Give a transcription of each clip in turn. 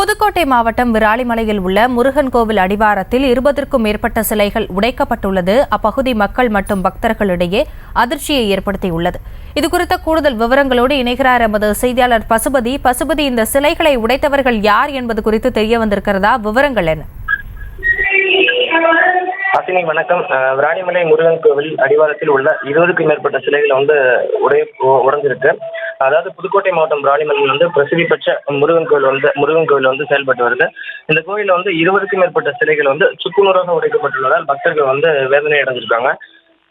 புதுக்கோட்டை மாவட்டம் விராலிமலையில் உள்ள முருகன் கோவில் அடிவாரத்தில் இருபதற்கும் மேற்பட்ட சிலைகள் உடைக்கப்பட்டுள்ளது. அப்பகுதி மக்கள் மற்றும் பக்தர்களிடையே அதிர்ச்சியை ஏற்படுத்தியுள்ளது. இதுகுறித்த கூடுதல் விவரங்களோடு இணைகிறார் எமது செய்தியாளர் பசுபதி. பசுபதி இந்த சிலைகளை உடைத்தவர்கள் யார் என்பது குறித்து தெரிய வந்திருக்கிறதா? விவரங்கள் என்ன? அசினி வணக்கம். விராணிமலை முருகன் கோவில் அடிவாரத்தில் உள்ள இருபதுக்கும் மேற்பட்ட சிலைகள் வந்து உடைய உ- உடைஞ்சிருக்கு. அதாவது புதுக்கோட்டை மாவட்டம் விராலிமலையில் வந்து பிரசித்தி பெற்ற முருகன் கோயில் வந்து முருகன் கோயில் வந்து செயல்பட்டு வருது. இந்த கோயிலில் வந்து இருபதுக்கும் மேற்பட்ட சிலைகள் வந்து சுக்குநூறாக உடைக்கப்பட்டுள்ளதால் பக்தர்கள் வந்து வேதனை அடைஞ்சிருக்காங்க.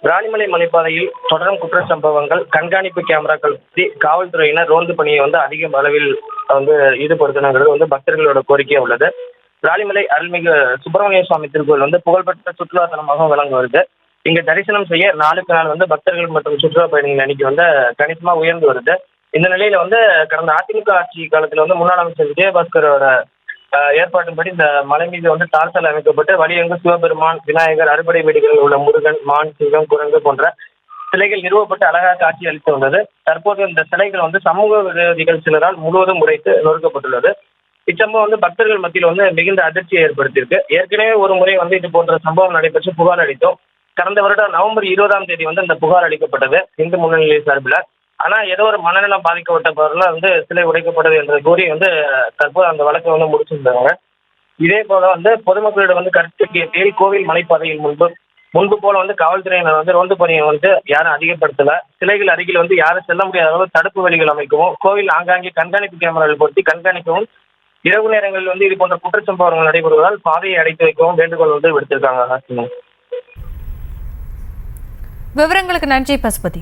ராணிமலை மலைப்பாதையில் தொடரும் குற்ற சம்பவங்கள் கண்காணிப்பு கேமராக்கள் பற்றி காவல்துறையினர் ரோந்து பணியை வந்து அதிக அளவில் வந்து ஈடுபடுத்தணுங்கிறது வந்து பக்தர்களோட கோரிக்கையாக உள்ளது. ராணிமலை அருள்மிகு சுப்பிரமணிய சுவாமி திருக்கோயில் வந்து புகழ்பெற்ற சுற்றுலா தலமாக விளங்கி வருது. இங்க தரிசனம் செய்ய நாளுக்கு நாள் வந்து பக்தர்கள் மற்றும் சுற்றுலா பயணிகள் எண்ணிக்கை வந்து கணிசமா உயர்ந்து வருது. இந்த நிலையில வந்து கடந்த அதிமுக ஆட்சி காலத்துல வந்து முன்னாள் அமைச்சர் விஜயபாஸ்கரோட ஏற்பாட்டின்படி இந்த மலை மீது வந்து தாழ்த்தல் அமைக்கப்பட்டு வழியங்கு சிவபெருமான் விநாயகர் அறுபடை வீடுகளில் உள்ள முருகன் மான் சிங்கம் குரங்கு போன்ற சிலைகள் நிறுவப்பட்டு அழகாக காட்சி அளித்து வந்தது. தற்போது இந்த சிலைகள் வந்து சமூக விரோதிகள் சிலரால் முழுவதும் உடைத்து நொறுக்கப்பட்டுள்ளது. இச்சம்பவம் வந்து பக்தர்கள் மத்தியில் வந்து மிகுந்த அதிர்ச்சியை ஏற்படுத்தியிருக்கு. ஏற்கனவே ஒரு முறை வந்து இது போன்ற சம்பவம் நடைபெற்று புகார் அளித்தோம். கடந்த வருடம் நவம்பர் இருபதாம் தேதி வந்து இந்த புகார் அளிக்கப்பட்டது. இந்து முன்னணி சார்பில் ஆனா ஏதோ ஒரு மனநலம் பாதிக்கப்பட்டவர்கள் வந்து சிலை உடைக்கப்படுது என்று கூறி வந்து தற்போது அந்த வழக்கை வந்து முடிச்சிருந்தாங்க. இதே போல வந்து பொதுமக்களிடம் வந்து கருத்து கேட்டியில் கோவில் மலைப்பாதையில் முன்பு முன்பு போல வந்து காவல்துறையினர் வந்து ரோந்து பணியை வந்து யாரும் அதிகப்படுத்தல. சிலைகள் அருகில் வந்து யாரும் செல்ல முடியாத அளவு தடுப்பு வழிகள் அமைக்கவும் கோவில் ஆங்காங்கே கண்காணிப்பு கேமராவில் பொருத்தி கண்காணிக்கவும் இரவு நேரங்களில் வந்து இது போன்ற குற்றச்சம்பவங்கள் நடைபெறுவதால் பாதையை அடைத்து வைக்கவும் வேண்டுகோள் வந்து விடுத்திருக்காங்க விவரங்களுக்கு நன்றி பசுபதி.